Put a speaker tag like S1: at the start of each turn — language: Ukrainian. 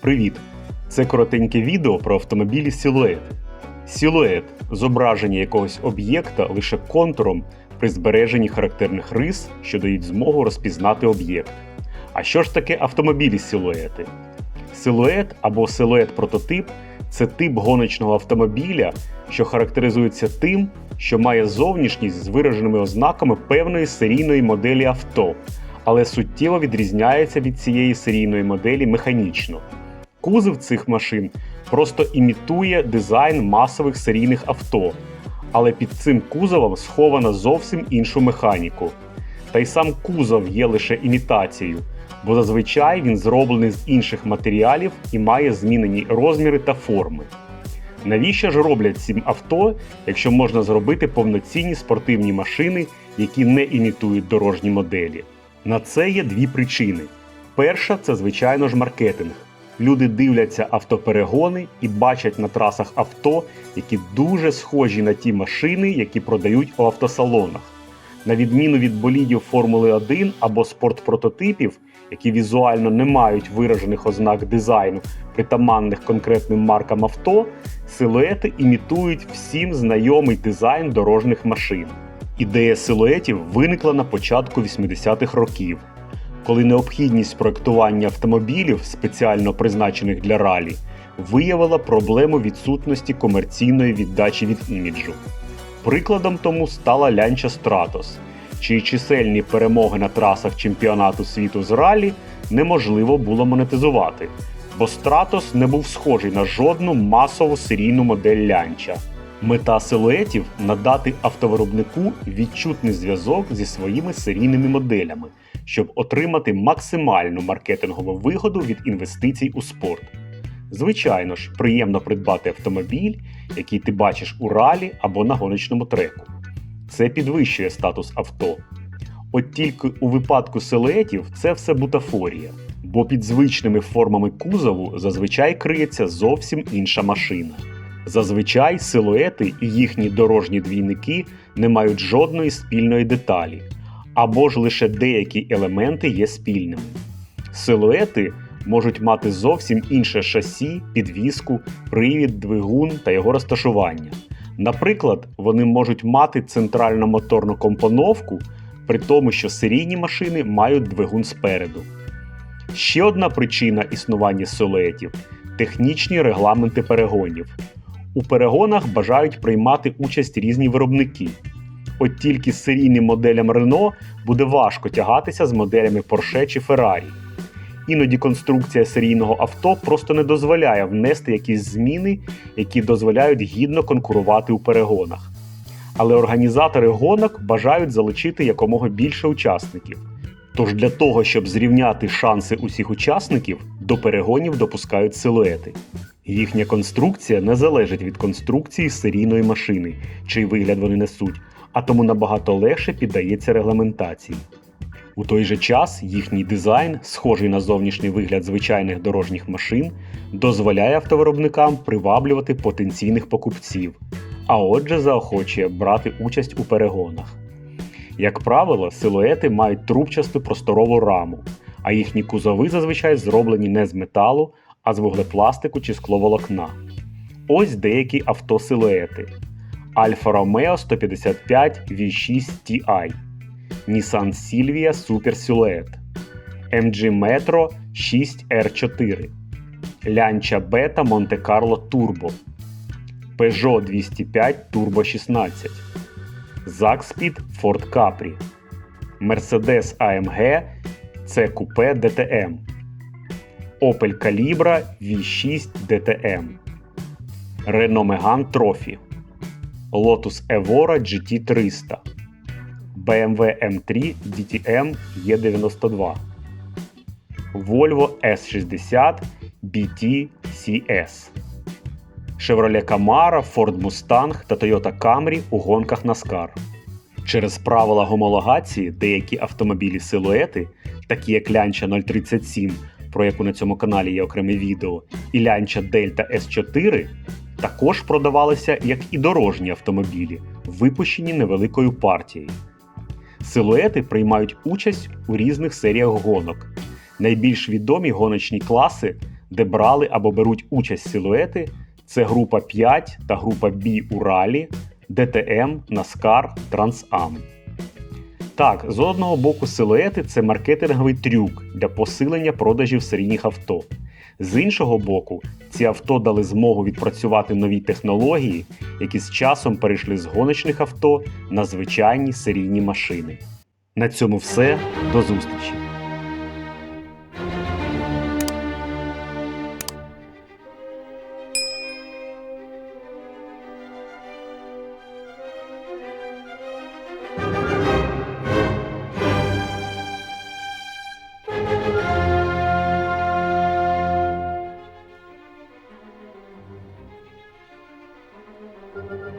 S1: Привіт! Це коротеньке відео про автомобілі Силует. Силует зображення якогось об'єкта лише контуром при збереженні характерних рис, що дають змогу розпізнати об'єкт. А що ж таке автомобілі силуети? Силует або силует-прототип це тип гоночного автомобіля, що характеризується тим, що має зовнішність з вираженими ознаками певної серійної моделі авто, але суттєво відрізняється від цієї серійної моделі механічно. Кузов цих машин просто імітує дизайн масових серійних авто, але під цим кузовом сховано зовсім іншу механіку. Та й сам кузов є лише імітацією, бо зазвичай він зроблений з інших матеріалів і має змінені розміри та форми. Навіщо ж роблять ці авто, якщо можна зробити повноцінні спортивні машини, які не імітують дорожні моделі? На це є дві причини. Перша це, звичайно ж, маркетинг. Люди дивляться автоперегони і бачать на трасах авто, які дуже схожі на ті машини, які продають у автосалонах. На відміну від болідів Формули 1 або спортпрототипів, які візуально не мають виражених ознак дизайну, притаманних конкретним маркам авто, силуети імітують всім знайомий дизайн дорожніх машин. Ідея силуетів виникла на початку 80-х років, коли необхідність проектування автомобілів, спеціально призначених для ралі, виявила проблему відсутності комерційної віддачі від іміджу. Прикладом тому стала лянча Stratos, чиї чисельні перемоги на трасах чемпіонату світу з ралі неможливо було монетизувати, бо Stratos не був схожий на жодну масову серійну модель лянча. Мета силуетів надати автовиробнику відчутний зв'язок зі своїми серійними моделями, щоб отримати максимальну маркетингову вигоду від інвестицій у спорт. Звичайно ж, приємно придбати автомобіль, який ти бачиш у ралі або на гоночному треку. Це підвищує статус авто. От тільки у випадку силуетів це все бутафорія, бо під звичними формами кузову зазвичай криється зовсім інша машина. Зазвичай силуети і їхні дорожні двійники не мають жодної спільної деталі, або ж лише деякі елементи є спільними. Силуети можуть мати зовсім інше шасі, підвіску, привід, двигун та його розташування. Наприклад, вони можуть мати центральну моторну компоновку, при тому, що серійні машини мають двигун спереду. Ще одна причина існування силуетів технічні регламенти перегонів. У перегонах бажають приймати участь різні виробники. От тільки з серійним моделям Renault буде важко тягатися з моделями Porsche чи Ferrari. Іноді конструкція серійного авто просто не дозволяє внести якісь зміни, які дозволяють гідно конкурувати у перегонах. Але організатори гонок бажають залучити якомога більше учасників. Тож для того, щоб зрівняти шанси усіх учасників, до перегонів допускають силуети. Їхня конструкція не залежить від конструкції серійної машини, чий вигляд вони несуть, а тому набагато легше піддається регламентації. У той же час їхній дизайн, схожий на зовнішній вигляд звичайних дорожніх машин, дозволяє автовиробникам приваблювати потенційних покупців, а отже, заохочує брати участь у перегонах. Як правило, силуети мають трубчасту просторову раму, а їхні кузови зазвичай зроблені не з металу, а з вуглепластику чи скловолокна. Ось деякі автосилуети: Alfa Romeo 155 V6 Ti, Nissan Silvia Super Silhouette, MG Metro 6R4, Lancia Beta Monte Carlo Turbo, Peugeot 205 Turbo 16, Zaxpid Ford Capri, Mercedes AMG C Coupe DTM, Opel Calibra V6 DTM, Renault Megane Trophy, Lotus Evora GT300, BMW M3 DTM E92, Volvo S60 BT CS, Chevrolet Camaro, Ford Mustang та Toyota Camry у гонках NASCAR. Через правила гомологації деякі автомобілі силуети, такі як Lancia 037, про яку на цьому каналі є окреме відео, і Lancia Delta S4, також продавалися як і дорожні автомобілі, випущені невеликою партією. Силуети приймають участь у різних серіях гонок. Найбільш відомі гоночні класи де брали або беруть участь силуети, це група 5 та група B у ралі, ДТМ, Наскар, Трансам. Так, з одного боку, силуети це маркетинговий трюк для посилення продажів серійних авто. З іншого боку, ці авто дали змогу відпрацювати нові технології, які з часом перейшли з гоночних авто на звичайні серійні машини. На цьому все. До зустрічі! thank you